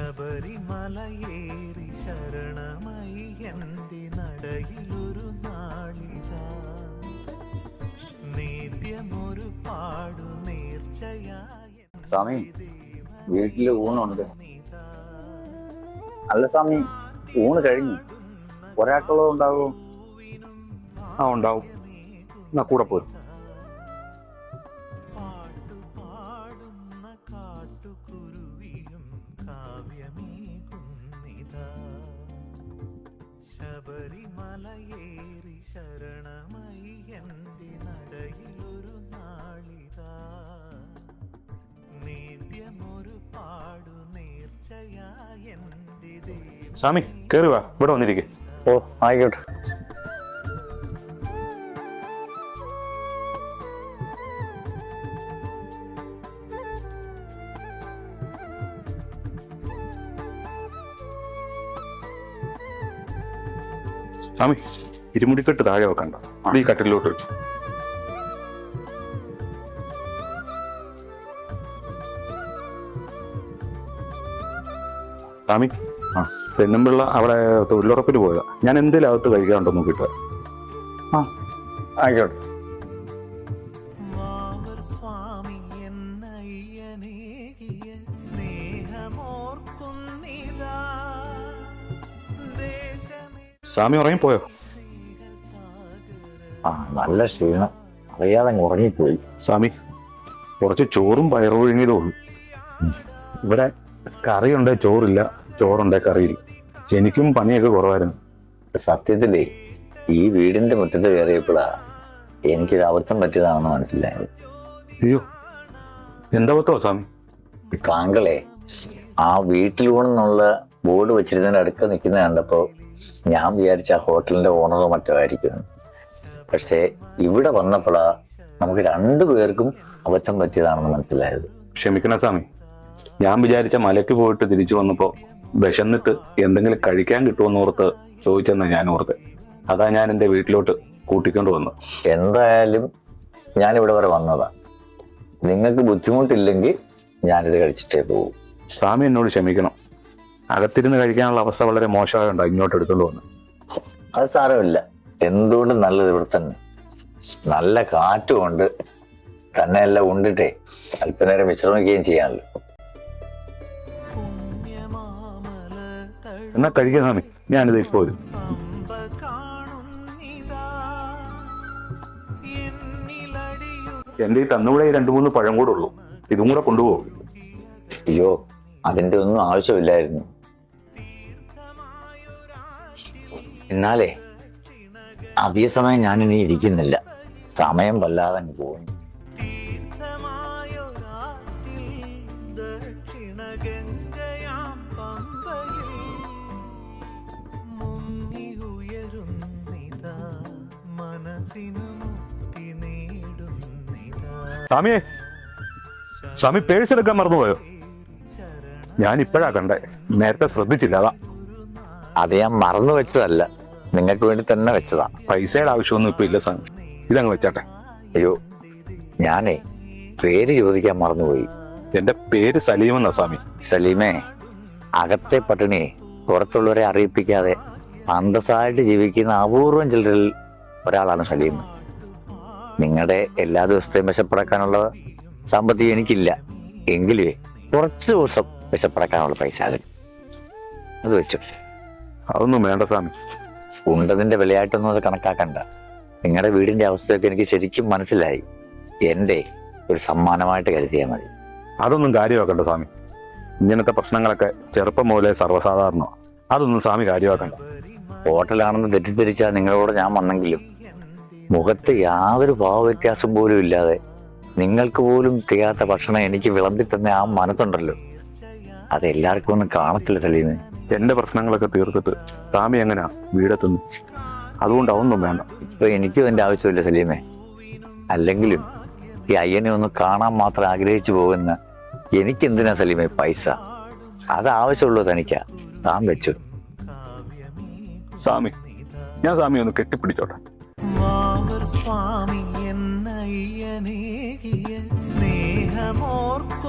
ശബരിമലയേറി ശരണമയി എന്റെ നടയിലൊരു നാളിതാ. നിത്യമൊരു പാടു നേർച്ചയായ സ്വാമി വീട്ടിൽ ഊണുണ്ട്. അല്ല സ്വാമി ഊണ് കഴിഞ്ഞു. ഒരാൾക്കുള്ളത് ഉണ്ടാവും ആ ഉണ്ടാവും. എന്നാ കൂടെ പോരും. കാട്ടുകുരുവിയും കാവ്യമേകുന്നിതാ. ശബരിമലയേറി ശരണമയി എന്റെ നടയിലൊരു നാളിതാ. സ്വാമി കയറി വാ. ഇവിടെ വന്നിരിക്കെ. ഓ ആയിക്കോട്ടെ. സ്വാമി ഇരുമുടിക്കെട്ട് താഴെ വെക്കണ്ട. അത് ഈ കട്ടിലോട്ട് വെച്ചു സ്വാമി ആ. പെണ്ണുമ്പിള്ള അവിടെ തൊഴിലുറപ്പിന് പോയതാ. ഞാൻ എന്തേലും അകത്ത് കഴിക്കാണ്ടോ നോക്കിട്ട് ആ. ആയിക്കോട്ടെ. സ്നേഹമോർക്കുന്നിതാ. സ്വാമി ഉറങ്ങിപ്പോയോ? ആ നല്ല ക്ഷീണം. അറിയാതെ ഉറങ്ങിപ്പോയി. സ്വാമി കുറച്ച് ചോറും പയറും ഒഴുങ്ങിയതേ ഉള്ളൂ. ഇവിടെ കറിയുണ്ട് ചോറില്ല. ചോറുണ്ട് കറിയില്ല. എനിക്കും പണിയൊക്കെ കുറവായിരുന്നു. സത്യത്തിലേ ഈ വീടിന്റെ മുറ്റത്ത് കയറിയപ്പോഴാ എനിക്കൊരു അബദ്ധം പറ്റിയതാണെന്ന് മനസ്സിലായത്. അയ്യോ എന്താ പത്തോ സ്വാമി താങ്കളെ ആ വീട്ടിലൂണെന്നുള്ള ബോർഡ് വെച്ചിരുന്നതിന്റെ അടുക്ക നിൽക്കുന്ന കണ്ടപ്പോ ഞാൻ വിചാരിച്ച ഹോട്ടലിന്റെ ഓണറോ മറ്റോ ആയിരിക്കും. പക്ഷേ ഇവിടെ വന്നപ്പോഴാ നമുക്ക് രണ്ടു പേർക്കും അബദ്ധം പറ്റിയതാണെന്ന് മനസ്സിലായത്. ക്ഷമിക്കണ സ്വാമി. ഞാൻ വിചാരിച്ച മലയ്ക്ക് പോയിട്ട് തിരിച്ചു വന്നപ്പോ വിശന്നിട്ട് എന്തെങ്കിലും കഴിക്കാൻ കിട്ടുമെന്ന് ഓർത്ത് ചോദിച്ചെന്ന ഞാൻ ഓർത്ത് അതാ ഞാൻ എന്റെ വീട്ടിലോട്ട് കൂട്ടിക്കൊണ്ട് വന്നു എന്തായാലും ഞാൻ ഇവിടെ വരെ വന്നതാ. നിങ്ങൾക്ക് ബുദ്ധിമുട്ടില്ലെങ്കിൽ ഞാനിത് കഴിച്ചിട്ടേ പോകും. സ്വാമി എന്നോട് ക്ഷമിക്കണം. അകത്തിരുന്ന് കഴിക്കാനുള്ള അവസ്ഥ വളരെ മോശമായോണ്ടാ ഇങ്ങോട്ട് എടുത്തോണ്ട് വന്നു. അത് സാരമില്ല. എന്തുകൊണ്ടും നല്ലത് ഇവിടെ തന്നെ? നല്ല കാറ്റുമുണ്ട് തന്നെ എല്ലാം ഉണ്ടിട്ടേ. അല്പനേരം വിശ്രമിക്കുകയും ചെയ്യാമല്ലോ. എന്നാ കഴിക്കാം സ്വാമി. ഞാനിത് ഇപ്പോ വരും. എന്റെ ഈ തന്നുകൂടെ ഈ രണ്ടു മൂന്ന് പഴം കൂടെ ഉള്ളൂ. ഇതും കൂടെ കൊണ്ടുപോകും. അയ്യോ അതിന്റെ ഒന്നും ആവശ്യമില്ലായിരുന്നു. എന്നാലേ അധിക സമയം ഞാനിനി ഇരിക്കുന്നില്ല. സമയം വല്ലാതെ പോകും സ്വാമിയെ സ്വാമി പേഴ്സെടുക്കാൻ മറന്നുപോയോ? ഞാൻ ഇപ്പോഴാ കണ്ടേ. നേരത്തെ ശ്രദ്ധിച്ചില്ല അതാ. അത് ഞാൻ മറന്നു വെച്ചതല്ല. നിങ്ങൾക്ക് വേണ്ടി തന്നെ വെച്ചതാ പൈസയുടെ ആവശ്യമൊന്നും ഇപ്പൊ ഇല്ല സാർ. ഇതങ്ങ് വെച്ചാട്ടെ. അയ്യോ ഞാനേ പേര് ചോദിക്കാൻ മറന്നുപോയി. എന്റെ പേര് സലീം എന്നാ സ്വാമി. സലീമേ അകത്തെ പട്ടിണി പുറത്തുള്ളവരെ അറിയിപ്പിക്കാതെ അന്തസ്സായിട്ട് ജീവിക്കുന്ന അപൂർവം ചിലരിൽ ഒരാളാണ് സലീം. നിങ്ങളുടെ എല്ലാ ദിവസത്തെയും വിശപ്പടക്കാനുള്ള സാമ്പത്തികം എനിക്കില്ല. എങ്കിലേ കുറച്ച് ദിവസം വിശപ്പടക്കാനുള്ള പൈസ അത് വെച്ചു. അതൊന്നും വേണ്ട സ്വാമി. ഉണ്ടതിന്റെ വിലയായിട്ടൊന്നും അത് കണക്കാക്കണ്ട. നിങ്ങളുടെ വീടിന്റെ അവസ്ഥയൊക്കെ എനിക്ക് ശരിക്കും മനസ്സിലായി. എന്റെ ഒരു സമ്മാനമായിട്ട് കരുതിയാൽ മതി. അതൊന്നും കാര്യമാക്കണ്ട സ്വാമി. ഇങ്ങനത്തെ പ്രശ്നങ്ങളൊക്കെ ചെറുപ്പം മുതലേ സർവസാധാരണ അതൊന്നും സ്വാമി കാര്യമാക്കണ്ട. ഹോട്ടലാണെന്ന് തെറ്റിദ്ധരിച്ചാൽ നിങ്ങളോട് ഞാൻ വന്നെങ്കിലും മുഖത്ത് യാതൊരു ഭാവവ്യത്യാസം പോലും ഇല്ലാതെ നിങ്ങൾക്ക് പോലും തികയാത്ത ഭക്ഷണം എനിക്ക് വിളമ്പി തന്നെ ആ മനത്തുണ്ടല്ലോ അത് എല്ലാവർക്കും ഒന്നും കാണത്തില്ല സലീമേ. എന്റെ പ്രശ്നങ്ങളൊക്കെ തീർത്തിട്ട് താമി എങ്ങനെയാ വീടെത്തുന്നു? അതുകൊണ്ട് അതൊന്നും വേണ്ട. ഇപ്പൊ എനിക്കും എന്റെ ആവശ്യമില്ല സലീമേ. അല്ലെങ്കിലും ഈ അയ്യനെ ഒന്ന് കാണാൻ മാത്രം ആഗ്രഹിച്ചു പോകുന്ന എനിക്കെന്തിനാ സലീമേ പൈസ? അത് ആവശ്യമുള്ളൂ തനിക്കാ. താൻ വെച്ചു. സ്വാമി ഞാൻ സ്വാമി ഒന്ന് കെട്ടിപ്പിടിച്ചോട്ടെ. സ്വാമി എന്നയ്യനേകിയ സ്നേഹമോർക്ക